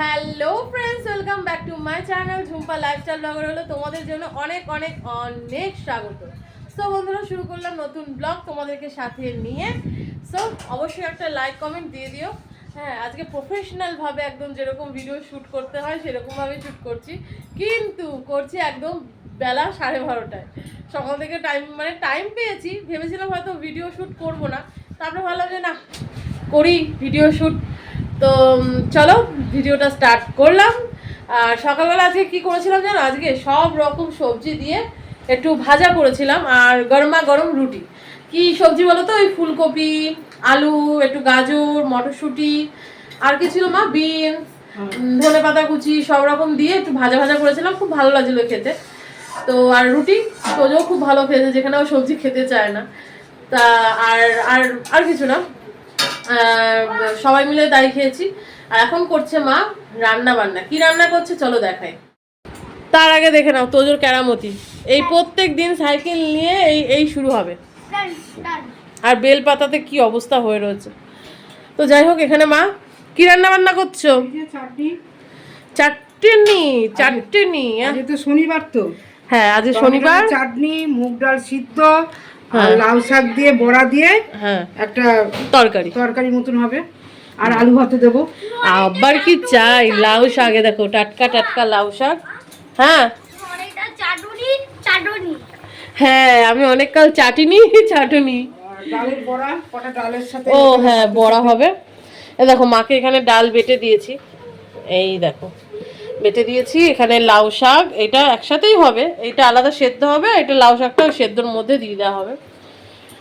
Hello friends welcome back to my channel Jhumpa lifestyle blogger হলো। তোমাদের জন্য অনেক অনেক অনেক স্বাগত। সো বন্ধুরা, শুরু করলাম নতুন ব্লগ তোমাদেরকে সাথে নিয়ে। সো অবশ্যই একটা লাইক কমেন্ট দিয়ে দিও। হ্যাঁ আজকে প্রফেশনালভাবে একদম যেরকম ভিডিও শ্যুট করতে হয়, সেরকম ভাবে শ্যুট করছি। কিন্তু করছি একদম বেলা সাড়ে বারোটায়। সকাল থেকে টাইম মানে টাইম পেয়েছি। ভেবেছিলাম হয়তো ভিডিও শ্যুট করব না। তারপরে ভাবলাম যে না, করি ভিডিও শ্যুট তো চলো ভিডিওটা স্টার্ট করলাম। আর সকালবেলা আজকে কি করেছিলাম জানো? আজকে সব রকম সবজি দিয়ে একটু ভাজা করেছিলাম আর গরমা গরম রুটি। কি সবজি বলো তো? ওই ফুলকপি আলু একটু গাজর মটরশুঁটি আর কি ছিল মা? বিনস ধনে পাতা কুচি সব রকম দিয়ে একটু ভাজা ভাজা করেছিলাম খুব ভালো লাগছিল খেতে। তো আর রুটি তোজও খুব ভালো খেয়েছে যেখানে ও সবজি খেতে চায় না। তা আর আর আর কিছু না। সবাই মিলে তাই খেয়েছি। আর এখন করছে মা রান্না বান্না। কি রান্না করছে চলো দেখাই। তার আগে দেখে নাও তোজোর কেরামতি। এই প্রত্যেক দিন সাইকেল নিয়ে এই এই শুরু হবে। আর বেল পাতাতে কি অবস্থা হয়ে রয়েছে। তো যাই হোক এখানে মা কি রান্না বান্না করছ? চাটনি। চাটনি চাটনি তো শনিবার তো। হ্যাঁ আজ শনিবার। চাটনি মুগ ডাল সিদ্ধ আর হ্যাঁ। লাউ শাক দিয়ে বড়া দিয়ে হ্যাঁ। একটা তরকারি। তরকারি মতন হবে। আর আলু ভাতে দেবো। আবার কি চাই? লাউ শাকে দেখো টাটকা টাটকা লাউ শাক। হ্যাঁ। অনেকটা চাটুনি চাটুনি। হ্যাঁ আমি অনেক কাল চাটিনি চাটুনি। আর ডালের বড়া কটা ডালের সাথে ও হ্যাঁ বড়া হবে। দেখো মাকে এখানে ডাল বেটে দিয়েছি। এই দেখো। বেটে দিয়েছি, এখানে লাউ শাক, এটা একসাথেই হবে, এটা আলাদা সেদ্ধ হবে এটা লাউ শাকটাও সেদ্ধর মধ্যে দিয়ে দেওয়া হবে।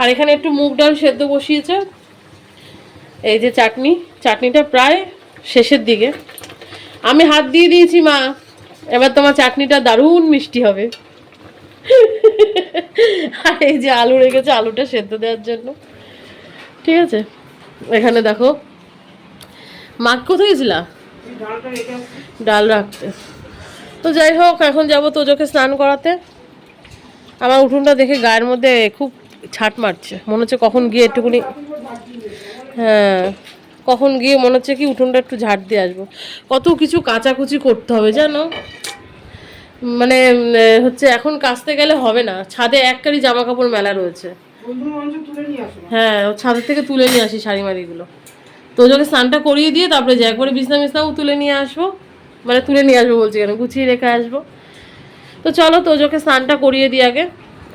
আর এখানে একটু মুগ ডাল সেদ্ধ বসিয়েছে, এই যে চাটনি, চাটনিটা প্রায় শেষের দিকে। আমি হাত দিয়ে দিয়েছি, মা, এবার তোমার চাটনিটা দারুণ মিষ্টি হবে। আর এই যে আলু রেখেছে, আলুটা সেদ্ধ দেওয়ার জন্য। ঠিক আছে? এখানে দেখো, মা কোথায় গেছিলা ডাল রাখতে। তো যাই হোক এখন যাব তোজোকে স্নান করাতে। আমার উঠোনটা দেখে গায়ের মধ্যে খুব ছাট মারছে। মনে হচ্ছে কখন গিয়ে একটুখানি হ্যাঁ কখন গিয়ে মনে হচ্ছে কি উঠোনটা একটু ঝাড় দিয়ে আসব। কত কিছু কাচাকুচি করতে হবে জানো? মানে হচ্ছে এখন কাচতে গেলে হবে না। ছাদে এক কারি জামা কাপড় মেলা রয়েছে হ্যাঁ ও ছাদের থেকে তুলে নিয়ে আসি শাড়ি মাড়িগুলো তো ওদেরকে স্নানটা করিয়ে দিয়ে তারপরে যে একবারে বিছনা মিছনাও তুলে নিয়ে আসব। মানে তুলে নিয়ে আসব বলছি কেন গুছিয়ে রেখে আসব। তো চলো তোজোকে স্নানটা করিয়ে দিই আগে।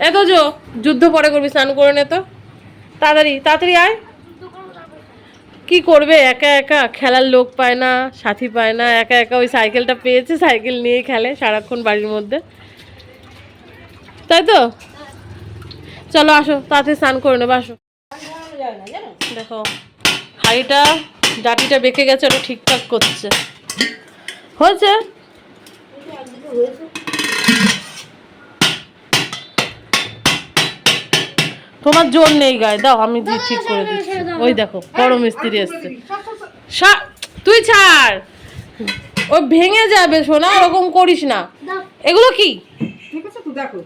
এ তোজো যুদ্ধ পরে করবি স্নান করে নে তো। তাড়াতাড়ি তাড়াতাড়ি আয়। কি করবে একা একা? খেলার লোক পায় না সাথী পায় না একা একা ওই সাইকেলটা পেয়েছে সাইকেল নিয়ে খেলে সারাক্ষণ বাড়ির মধ্যে। তাই তো? চলো আসো তাড়াতাড়ি স্নান করে নেব আসো দেখো। হাড়িটা ডাটিটা বেঁকে গেছে ওটা ঠিকঠাক করছে। হয়েছে? তোমার জোর নেই গায়ে দাও আমি ঠিক করে দিচ্ছি। ওই দেখো বড় মিস্ত্রি এসছে। সা- তুই ছাড়! ও ভেঙে যাবে সোনা ওরকম করিস না। এগুলো কি? ঠিক আছে তো দেখো।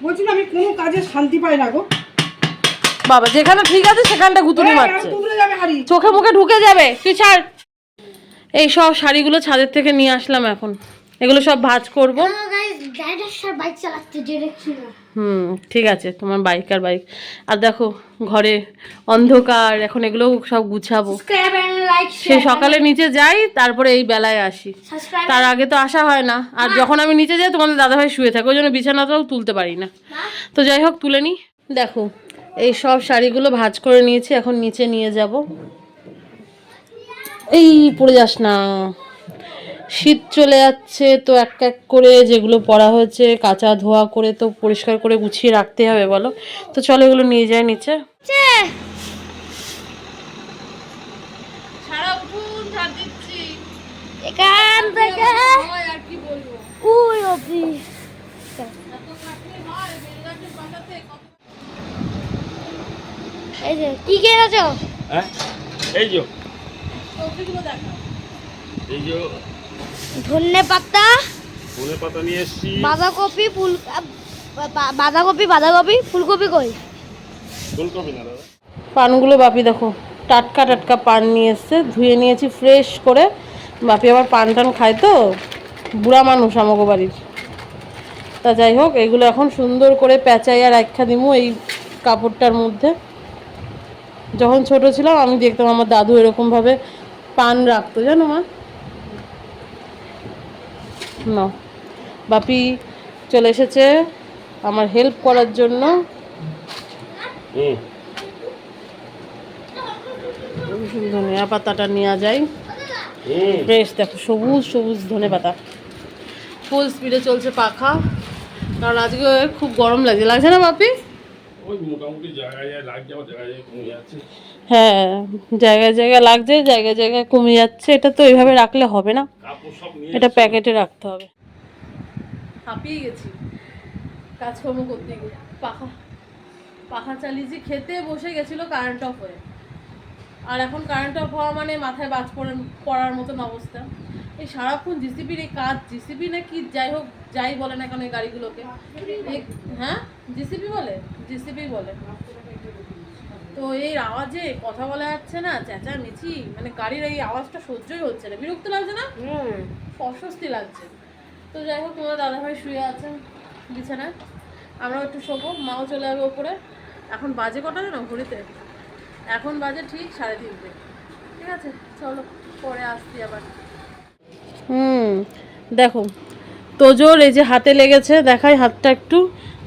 বলছি আমি কোনো কাজে শান্তি পাই না গো। বাবা যেখানে ঠিক আছে সেখানটা গুতুনি মারছে। চোখে মুখে ঢুকে যাবে। তুই ছাড়। এই সব শাড়িগুলো ছাদের থেকে নিয়ে আসলাম এখন। এগুলো সব ভাঁজ করব। ডিরেকশন হুম ঠিক আছে তোমার বাইক আর বাইক আর দেখো ঘরে অন্ধকার এখন এগুলো সব গুছাবো। সাবস্ক্রাইব এন্ড লাইক সে সকালে নিচে যাই তারপরে এই বেলায় আসি। তার আগে তো আসা হয় না। আর যখন আমি নিচে যাই তোমাদের দাদাভাই শুয়ে থাকে ওই জন্য বিছানাটাও তুলতে পারি না। তো যাই হোক তুলে নিই দেখো এই সব শাড়িগুলো ভাঁজ করে নিয়েছি এখন নিচে নিয়ে যাব। এই পড়ে যাস না। শীত চলে যাচ্ছে তো এক এক করে যেগুলো পরা হয়েছে কাঁচা ধোয়া করে তো পরিষ্কার করে গুছিয়ে রাখতে হবে বলো। তো চলো এগুলো নিয়ে যায় নিচে। এখান থেকে উই অবধি এই যে কি কিনেছো হ্যাঁ? এই যে। সবজিগুলো দেখা এই যে। ধনে পাতা ধনে পাতা নিয়ে এসছি। বাঁধাকপি ফুল বাঁধাকপি বাঁধাকপি ফুলকপি কই? ফুলকপি না দাদা। পানগুলো বাপি দেখো টাটকা টাটকা পান নিয়ে এসছে। ধুয়ে নিয়েছি ফ্রেশ করে। বাপি আবার পান টান খায় তো বুড়া মানুষ আমাকে বাড়ির। তা যাই হোক এগুলো এখন সুন্দর করে পেঁচাই আর একটা দিমু এই কাপড়টার মধ্যে। যখন ছোট ছিলাম আমি দেখতাম আমার দাদু এরকমভাবে পান রাখতো জানো মা? না। বাপি চলে এসেছে আমার হেল্প করার জন্য। ধনিয়া পাতাটা নেওয়া যায় ফ্রেশ দেখো সবুজ সবুজ ধনে পাতা। ফুল স্পিডে চলছে পাখা। কারণ আজকে খুব গরম লাগছে। লাগছে না বাপি? ওই মোটামুটি জায়গায় লাগছে আবার জায়গায় জায়গায় কমে যাচ্ছে। হ্যাঁ জায়গায় জায়গায় লাগছে জায়গায় জায়গায় কমে যাচ্ছে এটা তো এইভাবে রাখলে হবে না। এটা প্যাকেটে রাখতে হবে। হাঁপিয়ে গেছি। কাজকর্ম করতে গিয়ে। পাখা পাখা চালিয়েছি খেতে বসে গেছিল কারেন্ট অফ হয়ে। আর এখন কারেন্ট অফ হওয়া মানে মাথায় বাজ পড়ে পড়ার মতন অবস্থা। এই সারাক্ষণ জিসিপির এই কাজ জিসিপি না কি যাই হোক যাই বলে না কেন এই গাড়িগুলোকে? হ্যাঁ? জিসিপি বলে? জিসিপি বলে। তো এই আওয়াজে কথা বলা যাচ্ছে না চেঁচামেচি মানে গাড়ির এই আওয়াজটা সহ্যই হচ্ছে না। বিরক্ত লাগছে না? অস্বস্তি লাগছে। তো যাই হোক তোমার দাদাভাই শুয়ে আছেন বিছানায়। আমরাও একটু শোবো মাও চলে যাবে ওপরে। এখন বাজে কটা জানো? ঘড়িতে? এখন বাজে ঠিক সাড়ে তিনটে। ঠিক আছে চলো পরে আসছি আবার। হুম দেখো তোজোর এই যে হাতে লেগেছে দেখাই হাতটা একটু।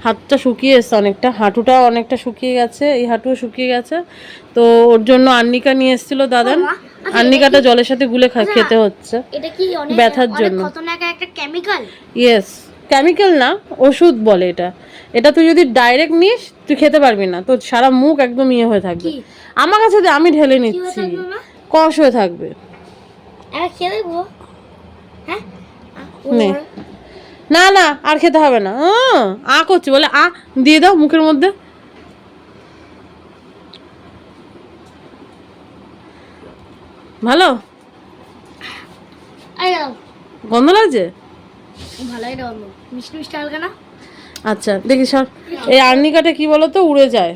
হাতটা শুকিয়ে এসছে অনেকটা হাঁটুটা অনেকটা শুকিয়ে গেছে এই হাঁটুও শুকিয়ে গেছে। তো ওর জন্য আন্নিকা নিয়ে এসেছিল দাদান। আন্নিকাটা জলের সাথে গুলে খা- খেতে হচ্ছে। এটা কি ব্যথার জন্য। খতরনাক একটা কেমিক্যাল ইয়েস কেমিক্যাল না ওষুধ বলে এটা। এটা তুই যদি ডাইরেক্ট নিস তুই খেতে পারবি না। তোর সারা মুখ একদম ইয়ে হয়ে থাকবে। আমার কাছে দে, আমি ঢেলে নিচ্ছি। কষ হয়ে থাকবে। হ্যাঁ? নে। না আর খেতে হবে না। আ করছি। বলে আ দিয়ে দাও মুখের মধ্যে। ভালো? গন্ধ লাগছে? ভালোই দাও মিষ্টি মিষ্টি হালকা না? আচ্ছা দেখি সর এই আর্নিকাটা কি বলতো? উড়ে যায়।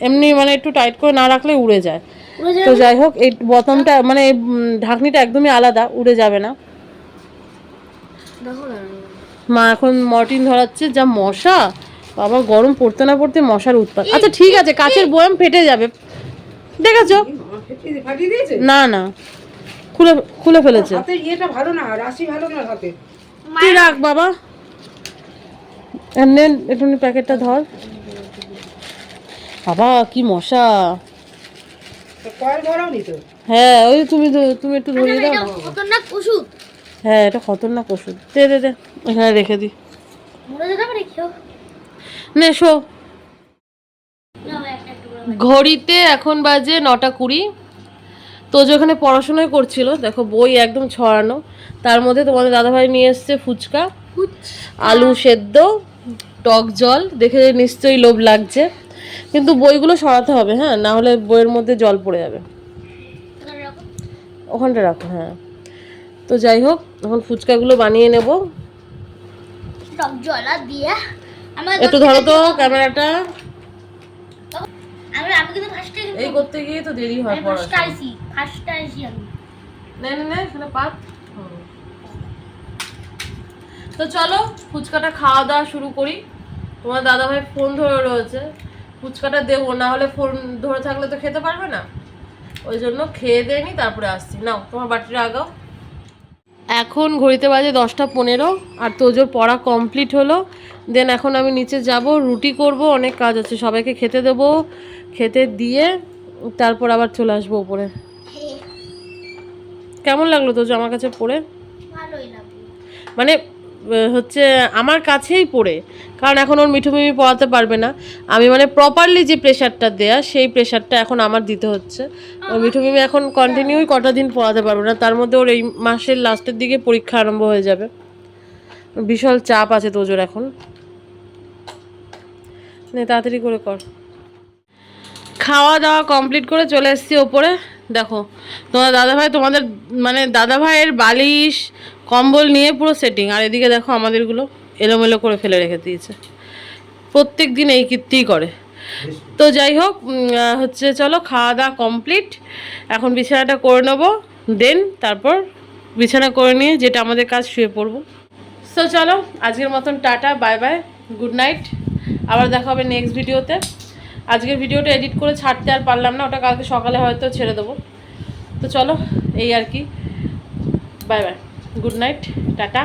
এমনি মানে একটু টাইট করে না রাখলে উড়ে যায়। তো যাই হোক এই বোতামটা মানে এই, ঢাকনিটা একদমই আলাদা উড়ে যাবে না। মা এখন মর্টিন ধরাচ্ছে যা মশা! বাবা গরম পড়তে না পড়তে মশার উৎপাত। আচ্ছা ঠিক আছে কাচের বয়াম ফেটে যাবে। দেখেছ? ফাটিয়ে- ফাটিয়ে দিয়েছে? না না। খুলে খুলে ফেলেছে। ভালো না রাশি ভালো না হাতে তুই রাখ বাবা। আর নে একটু প্যাকেটটা ধর। বাবা কি মশা। হ্যাঁ ওই তুমি তুমি একটু ধরিয়ে দাও। খতরনাক ওষুধ। হ্যাঁ এটা খতরনাক ওষুধ। দে দে দে এখানে রেখে দি। নে শো। ঘড়িতে এখন বাজে নটা কুড়ি। তো যে ওখানে পড়াশোনাই করছিল দেখো বই একদম ছড়ানো। তার মধ্যে তোমাদের দাদাভাই নিয়ে এসছে ফুচকা আলু সেদ্ধ টক জল দেখে নিশ্চয়ই লোভ লাগছে। কিন্তু বইগুলো সরাতে হবে হ্যাঁ না হলে বইয়ের মধ্যে জল পড়ে যাবে। ওখানটা রাখো হ্যাঁ। তো যাই হোক এখন ফুচকাগুলো বানিয়ে নেব। একটু ধরো তো ক্যামেরাটা। আমি আমি কিন্তু ফার্স্টে এই করতে গিয়ে তো দেরি হয় পড়া ফার্স্ট আইছি ফার্স্ট আইছি আমি। নে নে নে এখানে পাত। তো চলো ফুচকাটা খাওয়া দাওয়া শুরু করি। তোমার দাদাভাই ফোন ধরে রয়েছে। ফুচকাটা দেবো না হলে ফোন ধরে থাকলে তো খেতে পারবে না। ওই জন্য খেয়ে দেয়নি তারপরে আসছি। নাও তোমার বাটিটা আগাও এখন ঘড়িতে বাজে দশটা পনেরো আর তোজোর পড়া কমপ্লিট হলো। দেন এখন আমি নিচে যাব রুটি করব অনেক কাজ আছে সবাইকে খেতে দেবো। খেতে দিয়ে তারপর আবার চলে আসব উপরে। কেমন লাগল তোজো আমার কাছে পড়ে মানে হচ্ছে আমার কাছেই পড়ে কারণ এখন ওর মিঠু মিমি পড়াতে পারবে না। আমি মানে প্রপারলি যে প্রেশারটা দেয়া সেই প্রেশারটা এখন আমার দিতে হচ্ছে। ওর মিঠু মিমি এখন কন্টিনিউই কটা দিন পড়াতে পারবে না। তার মধ্যে ওর এই মাসের লাস্টের দিকে পরীক্ষা আরম্ভ হয়ে যাবে। বিশাল চাপ আছে তোজোর এখন। নে তাড়াতাড়ি করে কর। খাওয়া দাওয়া কমপ্লিট করে চলে এসেছি ওপরে। দেখো, তোমার দাদাভাই তোমাদের মানে দাদাভাইয়ের বালিশ, কম্বল নিয়ে পুরো সেটিং আর এদিকে দেখো আমাদেরগুলো এলোমেলো করে ফেলে রেখে দিয়েছে। প্রত্যেক দিন এই কীর্তিই করে। তো যাই হোক হচ্ছে চলো খাওয়া দাওয়া কমপ্লিট এখন বিছানাটা করে নেব দেন তারপর বিছানা করে নিয়ে যেটা আমাদের কাজ শুয়ে পড়ব। সো চলো, আজকের মতন tata bye bye good night আবার দেখা হবে নেক্সট ভিডিওতে আজকের ভিডিওটা এডিট করে ছাড়তে আর পারলাম না, ওটা কালকে সকালে হয়তো ছেড়ে দেবো। তো চলো, এই আর কি। Bye bye. Good night, tata.